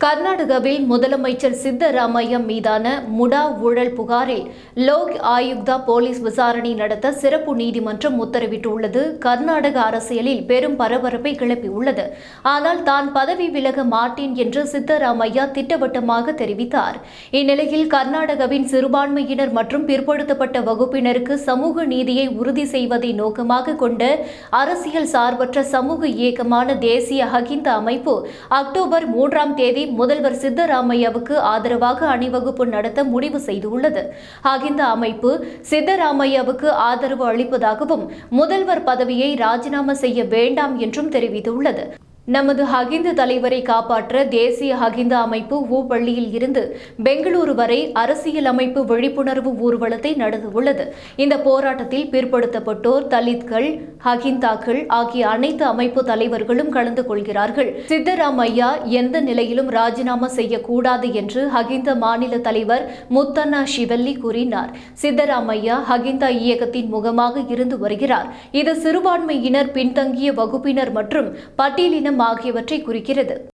கர்நாடகாவில் முதலமைச்சர் சித்தராமையா மீதான முடா ஊழல் புகாரில் லோக் ஆயுக்தா போலீஸ் விசாரணை நடத்த சிறப்பு நீதிமன்றம் உத்தரவிட்டுள்ளது. கர்நாடக அரசியலில் பெரும் பரபரப்பை கிளப்பியுள்ளது. ஆனால் தான் பதவி விலக மாட்டேன் என்று சித்தராமையா திட்டவட்டமாக தெரிவித்தார். இந்நிலையில் கர்நாடகாவின் சிறுபான்மையினர் மற்றும் பிற்படுத்தப்பட்ட வகுப்பினருக்கு சமூக நீதியை உறுதி செய்வதை நோக்கமாக கொண்ட அரசியல் சார்பற்ற சமூக இயக்கமான தேசிய அகிந்த அமைப்பு அக்டோபர் மூன்றாம் தேதி முதல்வர் சித்தராமையாவுக்கு ஆதரவாக அணிவகுப்பு நடத்த முடிவு செய்துள்ளது. அகிந்த அமைப்பு சித்தராமையாவுக்கு ஆதரவு அளிப்பதாகவும் முதல்வர் பதவியை ராஜினாமா செய்ய வேண்டாம் என்றும் தெரிவித்துள்ளது. நமது ஹகிந்த தலைவரை காப்பாற்ற தேசிய ஹகிந்த அமைப்பு ஊப்பள்ளியில் இருந்து பெங்களூரு வரை அரசியல் அமைப்பு விழிப்புணர்வு ஊர்வலத்தை நடந்துள்ளது இந்த போராட்டத்தில் பிற்படுத்தப்பட்டோர் தலித்கள் ஹகிந்தாக்கள் ஆகிய அனைத்து அமைப்பு தலைவர்களும் கலந்து கொள்கிறார்கள். சித்தராமையா எந்த நிலையிலும் ராஜினாமா செய்யக்கூடாது என்று ஹகிந்த மாநில தலைவர் முத்தண்ணா சிவல்லி கூறினார். சித்தராமையா ஹகிந்தா இயக்கத்தின் முகமாக இருந்து வருகிறார். இது சிறுபான்மையினர் பின்தங்கிய வகுப்பினர் மற்றும் பட்டியலின ஆகியவற்றை குறிக்கிறது.